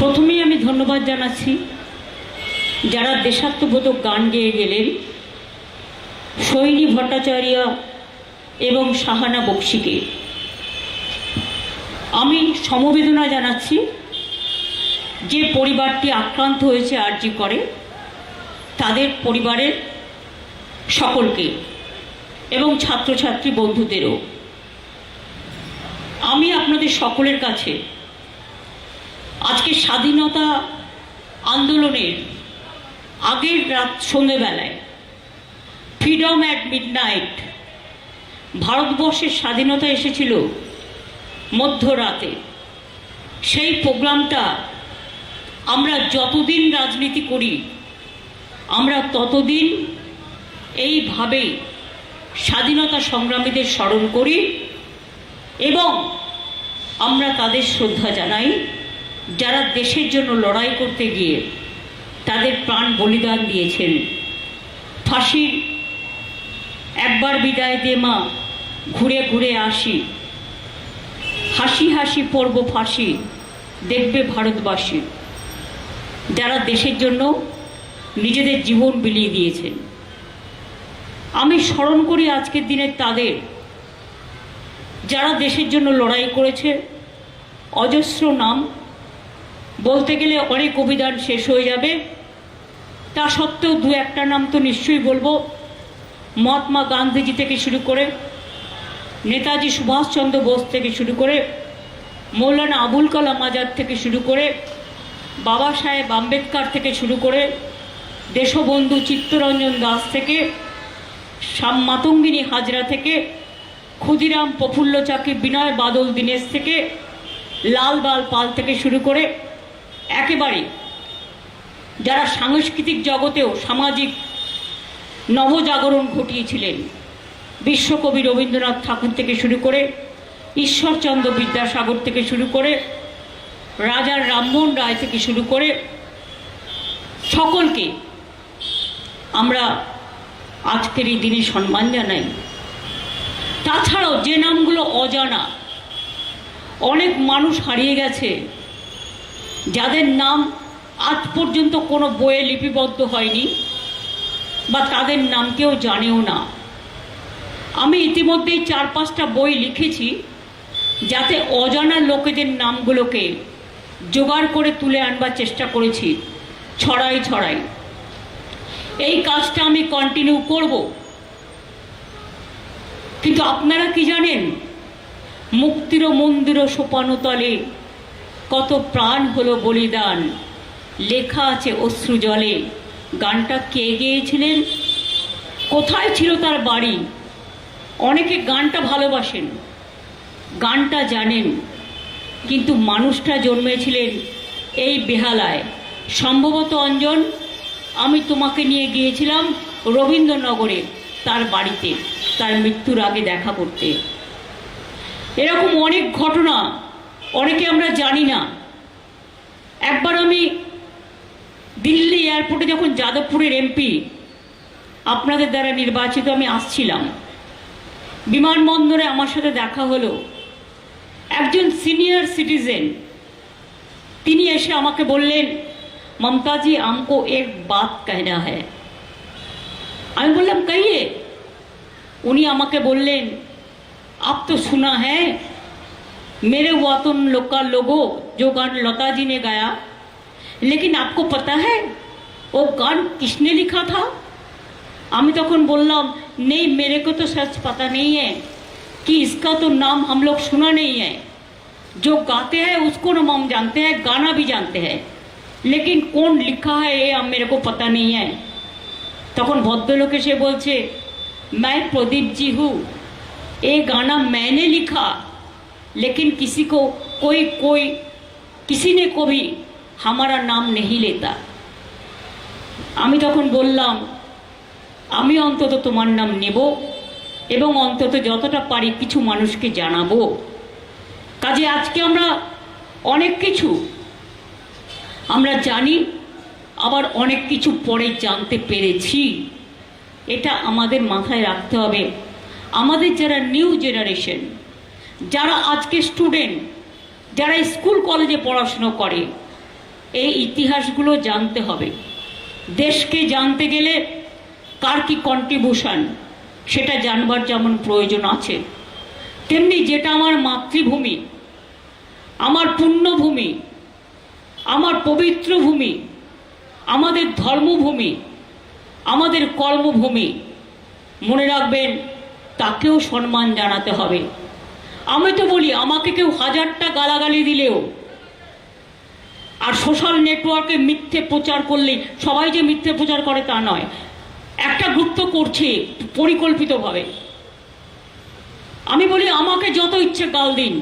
প্রথমেই আমি ধন্যবাদ জানাচ্ছি যারা দেশাত্মবোধক গান গেয়ে গেলেন, সৈনী ভট্টাচার্য এবং সাহানা বক্সিকে। আমি সমবেদনা জানাচ্ছি যে পরিবারটি আক্রান্ত হয়েছে আরজি করে, তাদের পরিবারের সকলকে এবং ছাত্রছাত্রী বন্ধুদেরও। আমি আপনাদের সকলের কাছে আজকে স্বাধীনতা আন্দোলনের আগের রাত সন্ধেবেলায় ফ্রিডম অ্যাট মিড নাইট ভারতবর্ষের স্বাধীনতা এসেছিল মধ্যরাতে। সেই প্রোগ্রামটা আমরা যতদিন রাজনীতি করি, আমরা ততদিন এইভাবেই স্বাধীনতা সংগ্রামীদের স্মরণ করি এবং আমরা তাদের শ্রদ্ধা জানাই। যারা দেশের জন্য লড়াই করতে গিয়ে তাদের প্রাণ বলিদান দিয়েছেন। ফাঁসির একবার বিদায় দে মা, ঘুরে ঘুরে আসি। হাসি হাসি পর্ব ফাঁসি, দেখবে ভারতবাসী। যারা দেশের জন্য নিজেদের জীবন বিলিয়ে দিয়েছেন। আমি স্মরণ করি আজকের দিনে তাদের। যারা দেশের জন্য লড়াই করেছে, অজস্র নাম বলতে গেলে অনেক অভিধান শেষ হয়ে যাবে। তা সত্ত্বেও দু একটা নাম তো নিশ্চয়ই বলব। মহাত্মা গান্ধীজি থেকে শুরু করে নেতাজি সুভাষচন্দ্র বোস থেকে শুরু করে মৌলানা আবুল কালাম আজাদ থেকে শুরু করে বাবা সাহেব আম্বেদকর থেকে শুরু করে দেশবন্ধু চিত্তরঞ্জন দাস থেকে শ্যাম মাতঙ্গিনী হাজরা থেকে, ক্ষুদিরাম প্রফুল্ল চাকি বিনয় বাদল দীনেশ থেকে লাল বাল পাল থেকে শুরু করে একেবারে যারা সাংস্কৃতিক জগতেও সামাজিক নবজাগরণ ঘটিয়েছিলেন, বিশ্বকবি রবীন্দ্রনাথ ঠাকুর থেকে শুরু করে, ঈশ্বরচন্দ্র বিদ্যাসাগর থেকে শুরু করে রাজার রামমোহন রায় থেকে শুরু করে, সকলকে আমরা আজকের এই দিনে সম্মান জানাই। তাছাড়াও যে নামগুলো অজানা, অনেক মানুষ হারিয়ে গেছে। যাদের নাম আজ পর্যন্ত কোনো বইয়ে লিপিবদ্ধ হয়নি বা তাদের নাম কেউ জানেও না। আমি ইতিমধ্যেই চার পাঁচটা বই লিখেছি যাতে অজানা লোকেদের নামগুলোকে জোগাড় করে তুলে আনবার চেষ্টা করেছি, ছড়াই ছড়াই। এই কাজটা আমি কন্টিনিউ করব। কিন্তু আপনারা কি জানেন, মুক্তির মন্দির সোপানতলে কত প্রাণ হলো বলিদান। লেখা আছে অশ্রু জলে। গানটা কে গেয়েছিলেন? কোথায় ছিল তার বাড়ি? অনেকে গানটা ভালোবাসেন, গানটা জানেন, কিন্তু মানুষটা জন্মেছিলেন এই বেহালায়। সম্ভবত অঞ্জন, আমি তোমাকে নিয়ে গিয়েছিলাম রবীন্দ্রনগরে তার বাড়িতে, তার মৃত্যুর আগে দেখা করতে। এরকম অনেক ঘটনা অনেকে আমরা জানি না। একবার আমি দিল্লি এয়ারপোর্টে যখন যাদবপুরের এমপি, আপনাদের দ্বারা নির্বাচিত আমি আসছিলাম। বিমানবন্দরে আমার সাথে দেখা হলো। একজন সিনিয়র সিটিজেন, তিনি এসে আমাকে বললেন, মমতাজি, আমকো এক বাত কেনা হ্যাঁ আমি বললাম কাইয়ে উনি আমাকে বললেন, আপ তো শোনা হ্যাঁ मेरे वतन लोग का लोगो जो गान लता जी ने गाया लेकिन आपको पता है वो गान किसने लिखा था আমি তখন বললাম नहीं मेरे को तो सच पता नहीं है कि इसका तो नाम हम लोग सुना नहीं है जो गाते हैं उसको नाम हम जानते हैं गाना भी जानते हैं लेकिन कौन लिखा है ये हम मेरे को पता नहीं है তখন ভদ্রলোক এসে বলছে मैं प्रदीप जी हूँ ये गाना मैंने लिखा लेकिन किसी को कोई कोई किसी ने को भी हमारा नाम नहीं लेता আমি তখন বললাম আমি অন্তত তোমার নাম নেব এবং অন্তত যতটা পারি কিছু মানুষকে জানাবো কাজে আজকে আমরা অনেক কিছু আমরা জানি আবার অনেক কিছু পরে জানতে পেরেছি এটা আমাদের মাথায় রাখতে হবে আমাদের যারা নিউ জেনারেশন যারা আজকে স্টুডেন্ট যারা স্কুল কলেজে পড়াশুনো করে, এই ইতিহাসগুলো জানতে হবে। দেশকে জানতে গেলে কার কি কন্ট্রিবিউশন সেটা জানবার যেমন প্রয়োজন আছে, তেমনি যেটা আমার মাতৃভূমি, আমার পুণ্যভূমি, আমার পবিত্র ভূমি, আমাদের ধর্মভূমি, আমাদের কর্মভূমি, মনে রাখবেন, তাকেও সম্মান জানাতে হবে। আমি তো বলি, আমাকে কেউ হাজারটা গালাগালি দিলেও। আর সোশ্যাল নেটওয়ার্কে মিথ্যে প্রচার করলে, সবাই যে মিথ্যে প্রচার করে তা নয়। একটা গ্রুপ তো করছে পরিকল্পিতভাবে। আমি বলি, আমাকে যত ইচ্ছে গাল দিন।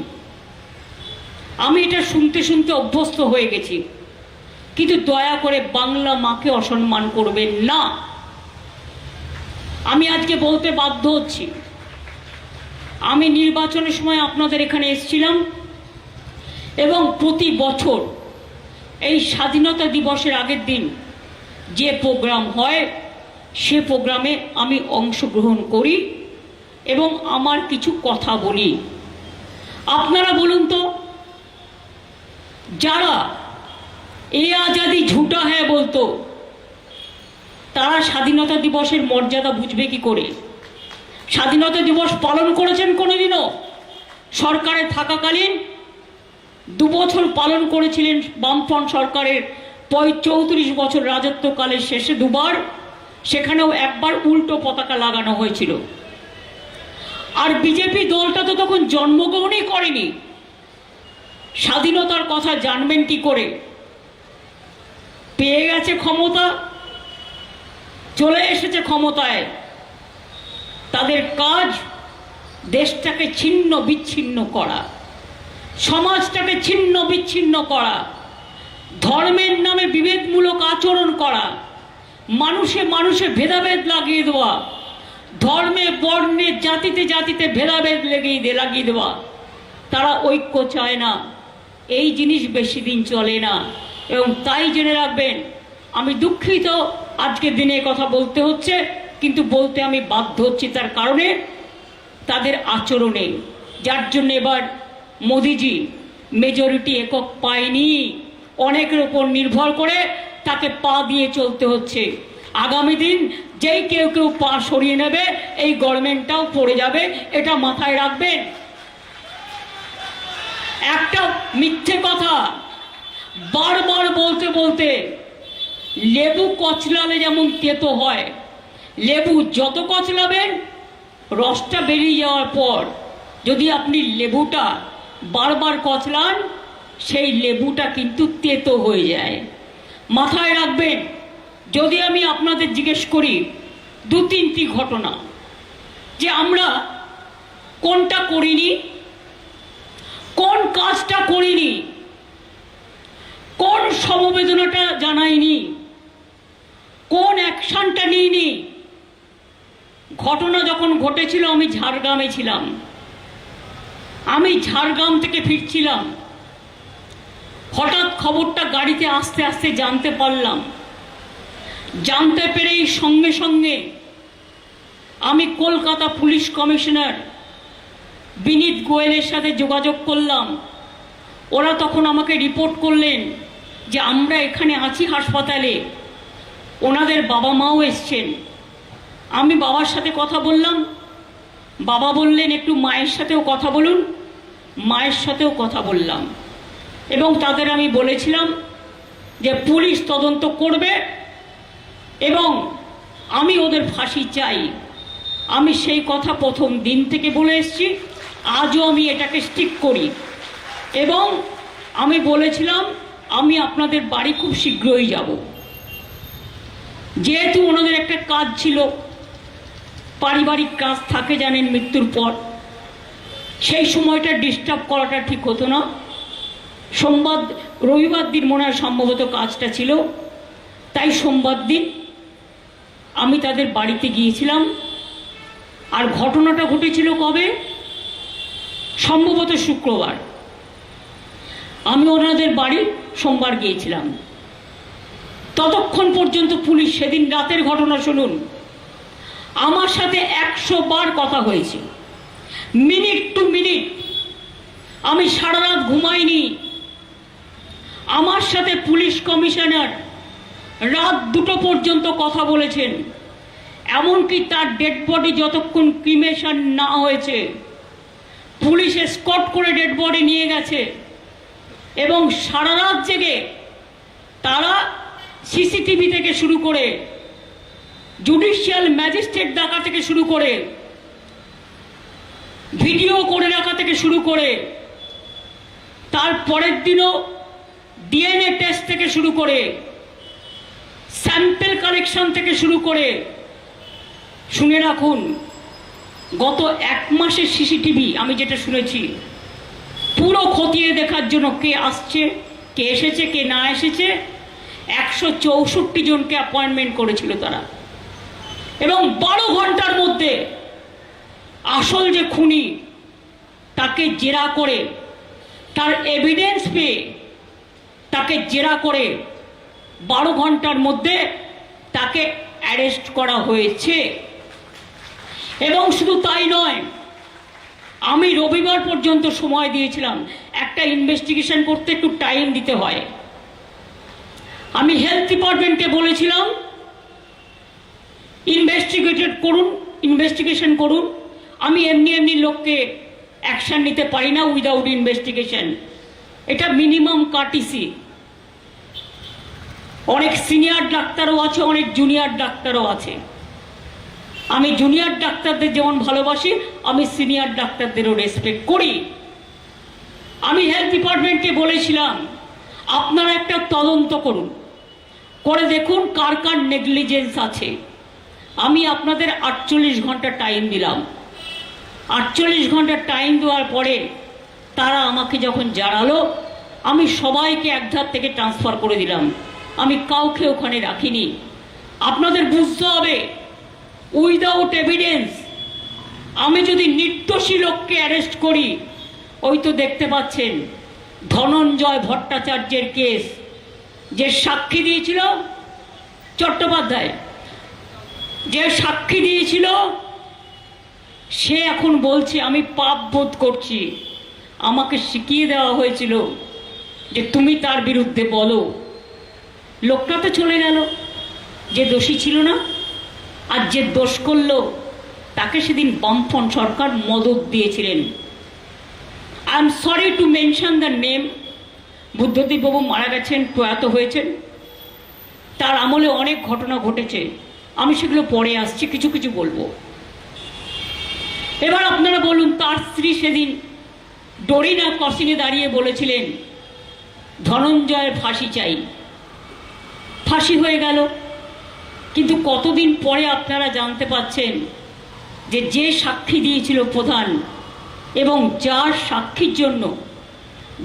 আমি এটা শুনতে শুনতে অভ্যস্ত হয়ে গেছি। কিন্তু দয়া করে বাংলা মাকে অসম্মান করবেন না। আমি আজকে বলতে বাধ্য হচ্ছি। আমি নির্বাচনের সময় আপনাদের এখানে এসেছিলাম এবং প্রতি বছর এই স্বাধীনতা দিবসের আগের দিন যে প্রোগ্রাম হয়, সে প্রোগ্রামে আমি অংশগ্রহণ করি এবং আমার কিছু কথা বলি। আপনারা বলুন তো, যারা এ আজাদি ঝুটা হ্যাঁ বলতো, তারা স্বাধীনতা দিবসের মর্যাদা বুঝবে কি করে? স্বাধীনতা দিবস পালন করেছেন কোনোদিনও? সরকারে থাকাকালীন দু বছর পালন করেছিলেন বামফ্রন্ট সরকারের পয় চৌত্রিশ বছর রাজত্বকালের শেষে দুবার, সেখানেও একবার উল্টো পতাকা লাগানো হয়েছিল। আর বিজেপি দলটা তো তখন জন্মগ্রহণই করেনি। স্বাধীনতার কথা জানবেন কি করে? পেয়ে গেছে ক্ষমতা, চলে এসেছে ক্ষমতায়। তাদের কাজ দেশটাকে ছিন্ন বিচ্ছিন্ন করা, সমাজটাকে ছিন্ন বিচ্ছিন্ন করা, ধর্মের নামে বিভেদমূলক আচরণ করা, মানুষে মানুষে ভেদাভেদ লাগিয়ে দেওয়া, ধর্মে, বর্ণে, জাতিতে জাতিতে ভেদাভেদ লেগিয়ে দে লাগিয়ে দেওয়া, তারা ঐক্য চায় না। এই জিনিস বেশি দিন চলে না। এবং তাই জেনে রাখবেন, আমি দুঃখিত আজকের দিনে কথা বলতে হচ্ছে। কিন্তু বলতে আমি বাধ্য হচ্ছি তার কারণে তাদের আচরণে, যার জন্য এবার মোদিজি মেজরিটি একক পায়নি, অনেকের ওপর নির্ভর করে তাকে পা দিয়ে চলতে হচ্ছে। আগামী দিন যেই কেউ কেউ পা সরিয়ে নেবে, এই গভর্নমেন্টটাও পড়ে যাবে, এটা মাথায় রাখবেন। একটা মিথ্যে কথা বারবার বলতে বলতে লেবু কচলালে যেমন তেতো হয় লেবু যত কচলাবেন, রসটা বেরিয়ে যাওয়ার পর যদি আপনি লেবুটা বারবার কচলান, সেই লেবুটা কিন্তু তেতো হয়ে যায়। মাথায় রাখবেন, যদি আমি আপনাদের জিজ্ঞেস করি, দু তিনটি ঘটনা, যে আমরা কোনটা করিনি, কোন কাজটা করিনি, কোন সমবেদনাটা জানাইনি, কোন অ্যাকশনটা নিইনি ঘটনা যখন ঘটেছিল, আমি ঝাড়গ্রামে ছিলাম। আমি ঝাড়গ্রাম থেকে ফিরছিলাম। হঠাৎ খবরটা গাড়িতে আস্তে আস্তে জানতে পারলাম। জানতে পেরেই সঙ্গে সঙ্গে আমি কলকাতা পুলিশ কমিশনার বিনীত গোয়েলের সাথে যোগাযোগ করলাম। ওরা তখন আমাকে রিপোর্ট করলেন যে আমরা এখানে আছি হাসপাতালে। ওনাদের বাবা মাও এসছেন। আমি বাবার সাথে কথা বললাম। বাবা বললেন, একটু মায়ের সাথেও কথা বলুন। মায়ের সাথেও কথা বললাম। এবং তাদের আমি বলেছিলাম যে, পুলিশ তদন্ত করবে এবং আমি ওদের ফাঁসি চাই। আমি সেই কথা প্রথম দিন থেকে বলে এসেছি। আজও আমি এটাকে স্টিক করি। এবং আমি বলেছিলাম, আমি আপনাদের বাড়ি খুব শীঘ্রই যাব। যেহেতু ওনাদের একটা কাজ ছিল পারিবারিক কাজ থাকে জানেন মৃত্যুর পর। সেই সময়টা ডিস্টার্ব করাটা ঠিক হতো না। সোমবার, রবিবার দিন মনে হয় সম্ভবত কাজটা ছিল। তাই সোমবার দিন আমি তাদের বাড়িতে গিয়েছিলাম। আর ঘটনাটা ঘটেছিল কবে? সম্ভবত শুক্রবার। আমি ওনাদের বাড়ি সোমবার গিয়েছিলাম। ততক্ষণ পর্যন্ত পুলিশ সেদিন রাতের ঘটনা শুনুন। আমার সাথে একশো বার কথা হয়েছে মিনিট টু মিনিট। আমি সারা রাত ঘুমাইনি। আমার সাথে পুলিশ কমিশনার রাত দুটো পর্যন্ত কথা বলেছেন। এমনকি তার ডেড বডি যতক্ষণ ক্রিমেশন না হয়েছে, পুলিশ স্কট করে ডেড বডি নিয়ে গেছে। এবং সারা রাত জেগে তারা সিসিটিভি থেকে শুরু করে জুডিশিয়াল ম্যাজিস্ট্রেট ডাকা থেকে শুরু করে ভিডিও করে রাখা থেকে শুরু করে, তার পরের দিনও ডিএনএ টেস্ট থেকে শুরু করে স্যাম্পেল কালেকশন থেকে শুরু করে। শুনে রাখুন, গত এক মাসের সিসিটিভি আমি যেটা শুনেছি, পুরো খতিয়ে দেখার জন্য কে আসছে, কে এসেছে, কে না এসেছে, একশো চৌষট্টি জনকে অ্যাপয়েন্টমেন্ট করেছিল তারা। এবং বারো ঘণ্টার মধ্যে আসল যে খুনি, তাকে জেরা করে, তার এভিডেন্স পেয়ে তাকে জেরা করে বারো ঘণ্টার মধ্যে তাকে অ্যারেস্ট করা হয়েছে। এবং শুধু তাই নয়, আমি রবিবার পর্যন্ত সময় দিয়েছিলাম, একটা ইনভেস্টিগেশন করতে একটু টাইম দিতে হয়। আমি হেলথ ডিপার্টমেন্টকে বলেছিলাম ইনভেস্টিগেটেড করুন ইনভেস্টিগেশন করুন। আমি এমনি এমনি লোককে অ্যাকশন নিতে পারি না উইদাউট ইনভেস্টিগেশন এটা মিনিমাম কাটিসি অনেক সিনিয়র ডাক্তারও আছে, অনেক জুনিয়র ডাক্তারও আছে। আমি জুনিয়র ডাক্তারদের যেমন ভালোবাসি, আমি সিনিয়র ডাক্তারদেরও রেসপেক্ট করি। আমি হেলথ ডিপার্টমেন্টকে বলেছিলাম, আপনারা একটা তদন্ত করুন। করে দেখুন কার কার নেগলিজেন্স আছে। আমি আপনাদের আটচল্লিশ ঘণ্টা টাইম দিলাম। আটচল্লিশ ঘণ্টা টাইম দেওয়ার পরে তারা আমাকে যখন জানালো, আমি সবাইকে একধার থেকে ট্রান্সফার করে দিলাম। আমি কাউকে ওখানে রাখিনি। আপনাদের বুঝতে হবে উইদাউট এভিডেন্স আমি যদি নির্দোষী লোককে অ্যারেস্ট করি, ওই তো দেখতে পাচ্ছেন, ধনঞ্জয় ভট্টাচার্যের কেস যে সাক্ষী দিয়েছিল চট্টোপাধ্যায়। যে সাক্ষী দিয়েছিল, সে এখন বলছে, আমি পাপ বোধ করছি। আমাকে শিখিয়ে দেওয়া হয়েছিল যে তুমি তার বিরুদ্ধে বলো। লোকটা তো চলে গেল। যে দোষী ছিল না, আর যে দোষ করল, তাকে সেদিন বামফন সরকার মদত দিয়েছিলেন। I am sorry to mention the name Buddhadeb বাবু মারা গেছেন, প্রয়াত হয়েছেন। তার আমলে অনেক ঘটনা ঘটেছে। আমি সেগুলো পরে আসছি, কিছু কিছু বলব। এবার আপনারা বলুন, তার স্ত্রী সেদিন ডরিনা ক্রসিংয়ে দাঁড়িয়ে বলেছিলেন, ধনঞ্জয়ের ফাঁসি চাই। ফাঁসি হয়ে গেল। কিন্তু কতদিন পরে আপনারা জানতে পাচ্ছেন যে যে সাক্ষী দিয়েছিল প্রধান এবং যার সাক্ষীর জন্য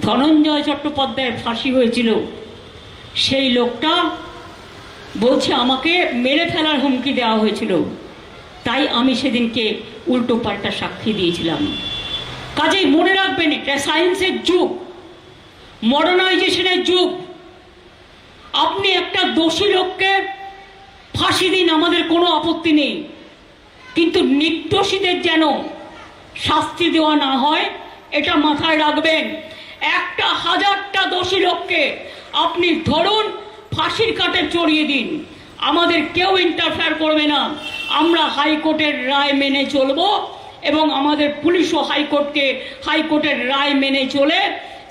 ধনঞ্জয় চট্টোপাধ্যায়ের ফাঁসি হয়েছিল, সেই লোকটা বলছে, আমাকে মেরে ফেলার হুমকি দেওয়া হয়েছিল। তাই আমি সেদিনকে উল্টো পাল্টা সাক্ষী দিয়েছিলাম। কাজেই মনে রাখবেন, এটা সায়েন্সের যুগ, মডার্নাইজেশনের যুগ। আপনি একটা দোষী লোককে ফাঁসি দিন, আমাদের কোনো আপত্তি নেই। কিন্তু নির্দোষীদের যেন শাস্তি দেওয়া না হয়, এটা মাথায় রাখবেন। একটা হাজারটা দোষী লোককে আপনি ধরুন ফাঁসির কাটে চড়িয়ে দিন। আমাদের কেউ ইন্টারফেয়ার করবে না। আমরা হাইকোর্টের রায় মেনে চলব এবং আমাদের পুলিশও হাইকোর্টকে, হাইকোর্টের রায় মেনে চলে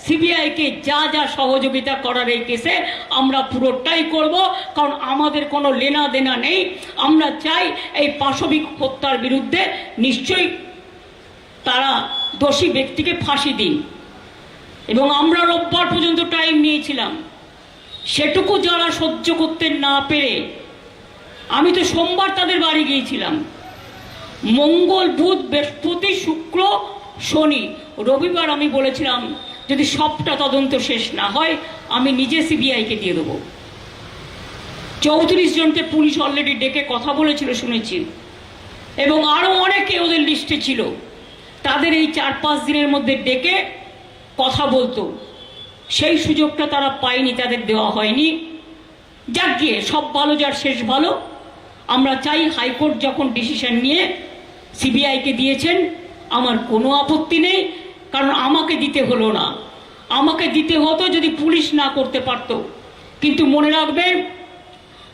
সিবিআইকে যা যা সহযোগিতা করার এই কেসে আমরা পুরোটাই করব। কারণ আমাদের কোনো লেনা দেনা নেই। আমরা চাই এই পাশবিক হত্যার বিরুদ্ধে নিশ্চয়ই তারা দোষী ব্যক্তিকে ফাঁসি দিন। এবং আমরা রোববার পর্যন্ত টাইম নিয়েছিলাম। সেটুকু যারা সহ্য করতে না পেরে, আমি তো সোমবার তাদের বাড়ি গিয়েছিলাম। মঙ্গল বুধ, বৃহস্পতি, শুক্র, শনি, রবিবার আমি বলেছিলাম, যদি সবটা তদন্ত শেষ না হয়, আমি নিজে সিবিআইকে দিয়ে দেবো। চৌত্রিশ জনকে পুলিশ অলরেডি ডেকে কথা বলেছিল, শুনেছি। এবং আরও অনেকে ওদের লিস্টে ছিল। তাদের এই চার পাঁচ দিনের মধ্যে ডেকে কথা বলতো। সেই সুযোগটা তারা পায়নি, তাদের দেওয়া হয়নি। যাক গিয়ে, সব ভালো, যার শেষ ভালো। আমরা চাই হাইকোর্ট যখন ডিসিশন নিয়ে সিবিআইকে দিয়েছেন, আমার কোনো আপত্তি নেই, কারণ আমাকে দিতে হলো না। আমাকে দিতে হতো যদি পুলিশ না করতে পারতো। কিন্তু মনে রাখবেন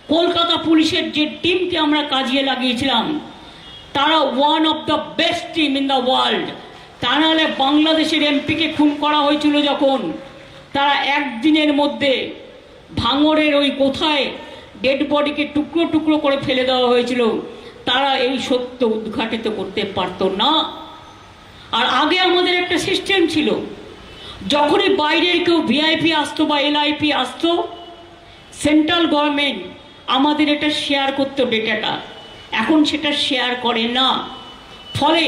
কলকাতা পুলিশের যে টিমকে আমরা কাজিয়ে লাগিয়েছিলাম, তারা one of the best team in the world তা নাহলে বাংলাদেশের এমপিকে খুন করা হয়েছিল যখন। তারা একদিনের মধ্যে ভাঙরের ওই কোথায় ডেড বডিকে টুকরো টুকরো করে ফেলে দেওয়া হয়েছিল, তারা এই সত্য উদ্ঘাটিত করতে পারতো না। আর আগে আমাদের একটা সিস্টেম ছিল, যখনই বাইরের কেউ ভিআইপি আসতো বা এলআইপি আসতো সেন্ট্রাল গভর্নমেন্ট আমাদের এটা শেয়ার করতো ডেটাটা এখন সেটা শেয়ার করে না। ফলে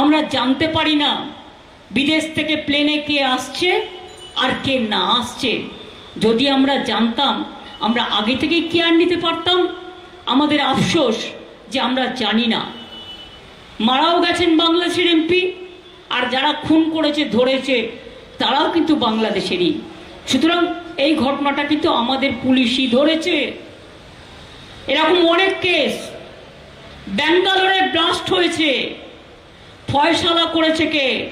আমরা জানতে পারি না বিদেশ থেকে প্লেনে কে আসছে আর কে না আসছে? যদি আমরা জানতাম, আমরা আগে থেকেই কেয়ার নিতে পারতাম? আমাদের আফসোস যে আমরা জানি না। মারাও গেছেন বাংলাদেশের এমপি, আর যারা খুন করেছে, ধরেছে, তারাও কিন্তু বাংলাদেশেরই। সুতরাং এই ঘটনাটা কিন্তু আমাদের পুলিশই ধরেছে। এরকম অনেক কেস। ব্যাঙ্গালোরে ব্লাস্ট হয়েছে। ফয়সালা করেছে কে?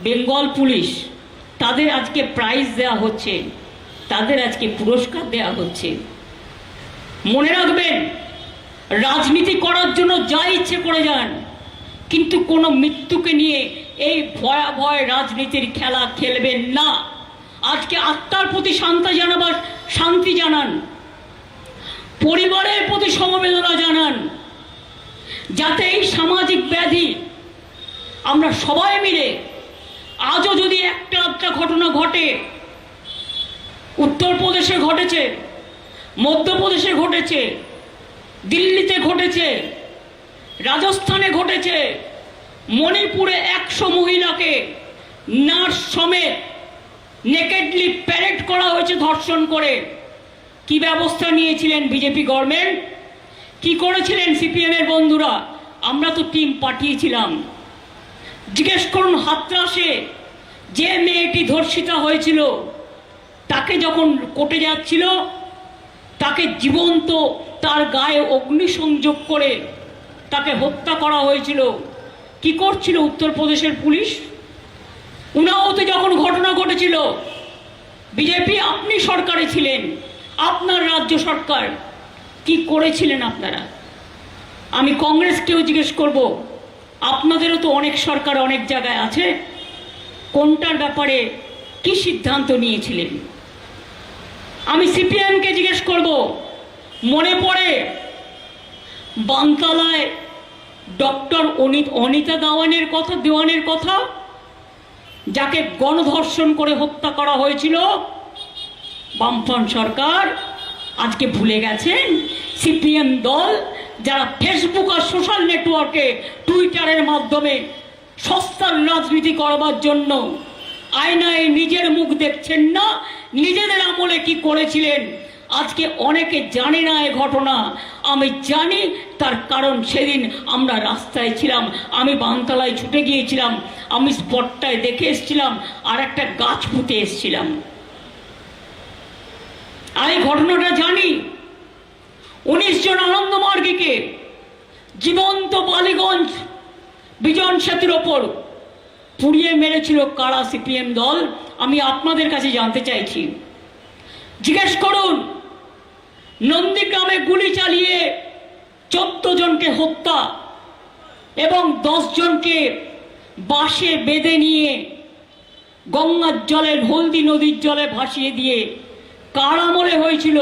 বেঙ্গল পুলিশ। তাদের আজকে প্রাইজ দেওয়া হচ্ছে। তাদের আজকে পুরস্কার দেওয়া হচ্ছে। মনে রাখবেন, রাজনীতি করার জন্য যা ইচ্ছে করে যান, কিন্তু কোনো মৃত্যুকে নিয়ে এই ভয়াবহ রাজনীতির খেলা খেলবেন না। আজকে আত্মার প্রতি শান্তি জানাবার, শান্তি জানান। পরিবারের প্রতি সমবেদনা জানান। যাতে এই সামাজিক ব্যাধি আমরা সবাই মিলে আজও যদি একটা একটা ঘটনা ঘটে, উত্তরপ্রদেশে ঘটেছে, মধ্যপ্রদেশে ঘটেছে, দিল্লিতে ঘটেছে, রাজস্থানে ঘটেছে, মণিপুরে একশো মহিলাকে নার্স সমেত নেকেডলি প্যারেড করা হয়েছে ধর্ষণ করে। কি ব্যবস্থা নিয়েছিলেন বিজেপি গভর্নমেন্ট কি করেছিলেন সিপিএমের বন্ধুরা? আমরা তো টিম পাঠিয়েছিলাম। জিজ্ঞেস করুন হাতরাসে যে মেয়েটি ধর্ষিতা হয়েছিল, তাকে যখন কোটে যাচ্ছিল, তাকে জীবন্ত, তার গায়ে অগ্নিসংযোগ করে তাকে হত্যা করা হয়েছিল। কি করছিল উত্তরপ্রদেশের পুলিশ? উনাওতে যখন ঘটনা ঘটেছিল, বিজেপি, আপনি সরকারে ছিলেন, আপনার রাজ্য সরকার, কি করেছিলেন আপনারা? আমি কংগ্রেসকেও জিজ্ঞেস করব। আপনাদেরও তো অনেক সরকার অনেক জায়গায় আছে। কোনটার ব্যাপারে কি সিদ্ধান্ত নিয়েছিলেন? আমি সিপিএমকে জিজ্ঞেস করব, মনে পড়ে বানতলায় ডক্টর অনিত অনিতা দেওয়ানের কথা দেওয়ানের কথা, যাকে গণধর্ষণ করে হত্যা করা হয়েছিল? বামফ্রন্ট সরকার আজকে ভুলে গেছেন? সিপিএম দল যারা ফেসবুক আর সোশ্যাল নেটওয়ার্কে টুইটারের মাধ্যমে সস্তার রাজনীতি করবার জন্য আয়নায় নিজের মুখ দেখছেন না, নিজেদের আমলে কি করেছিলেন, আজকে অনেকে জানে না এ ঘটনা। আমি জানি তার কারণ সেদিন আমরা রাস্তায় ছিলাম, আমি বানতলায় ছুটে গিয়েছিলাম, আমি স্পটটায় দেখে এসেছিলাম, আর একটা গাছ পুঁতে এসেছিলাম। আমি ঘটনাটা জানি। উনিশ জন আনন্দমার্গীকে জীবন্ত বালিগঞ্জ বিজন সেতুর ওপর পুড়িয়ে মেরেছিল কারা সিপিএম দল, আমি আপনাদের কাছে জানতে চাইছি। জিজ্ঞেস করুন নন্দীগ্রামে গুলি চালিয়ে চোদ্দ জনকে হত্যা এবং দশ জনকে বাসে বেঁধে নিয়ে গঙ্গার জলে, হলদি নদীর জলে ভাসিয়ে দিয়ে কার আমলে হয়েছিল।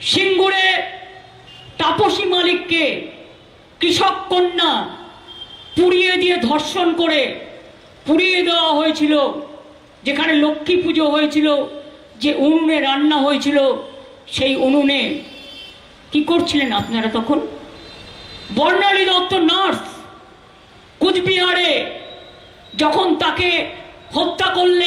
সিঙ্গুরে তাপসী মালিককে কৃষক কন্যা পুড়িয়ে দিয়ে ধর্ষণ করে পুড়িয়ে দেওয়া হয়েছিল। যেখানে লক্ষ্মী পুজো হয়েছিল, যে উনুনে রান্না হয়েছিল, সেই উনুনে কি করছিলেন আপনারা তখন? বর্ণালী দত্ত নার্স কুচবিহারে যখন তাকে হত্যা করলে